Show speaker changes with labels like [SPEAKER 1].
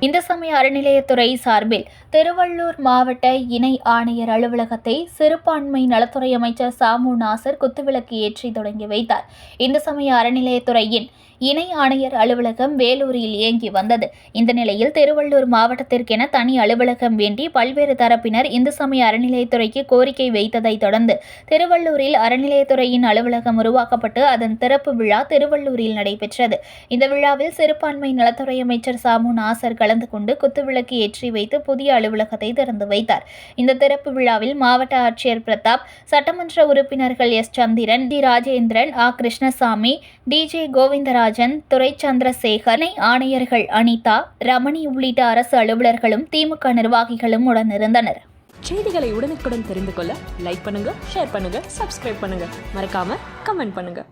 [SPEAKER 1] இந்து சமய அறநிலையத்துறை சார்பில் திருவள்ளூர் மாவட்ட இணை ஆணையர் அலுவலகத்தை சிறுபான்மை நலத்துறை அமைச்சர் சாமு நாசர் குத்துவிளக்கு ஏற்றி தொடங்கி வைத்தார். இந்து சமய அறநிலையத்துறையின் இணை ஆணையர் அலுவலகம் வேலூரில் இயங்கி வந்தது. இந்த நிலையில் திருவள்ளூர் மாவட்டத்திற்கென தனி அலுவலகம் வேண்டி பல்வேறு தரப்பினர் இந்து சமய அறநிலையத்துறைக்கு கோரிக்கை வைத்ததை தொடர்ந்து திருவள்ளூரில் அறநிலையத்துறையின் அலுவலகம் உருவாக்கப்பட்டு அதன் திறப்பு விழா திருவள்ளூரில் நடைபெற்றது. இந்த விழாவில் சிறுபான்மை நலத்துறை அமைச்சர் சாமு நாசர் கலந்து கொண்டு குத்துவிளக்கு ஏற்றி வைத்து புதிய அலுவலகத்தை திறந்து வைத்தார். இந்த திறப்பு விழாவில் மாவட்ட ஆட்சியர் பிரதாப் சட்டமன்ற உறுப்பினர்கள் எஸ். சந்திரன் டி. ராஜேந்திரன் ஆ. கிருஷ்ணசாமி டிஜே கோவிந்தராஜன் துரை சந்திரசேகர் ஆணையர்கள் அனிதா ரமணி உள்ளிட்ட அரசு அலுவலர்களும் திமுக நிர்வாகிகளும் உடனிருந்தனர்.
[SPEAKER 2] செய்திகளை உடனுக்குடன் தெரிந்து கொள்ள லைக் பண்ணுங்க ஷேர் பண்ணுங்க சப்ஸ்கிரைப் பண்ணுங்க. மறக்காம கமெண்ட் பண்ணுங்க.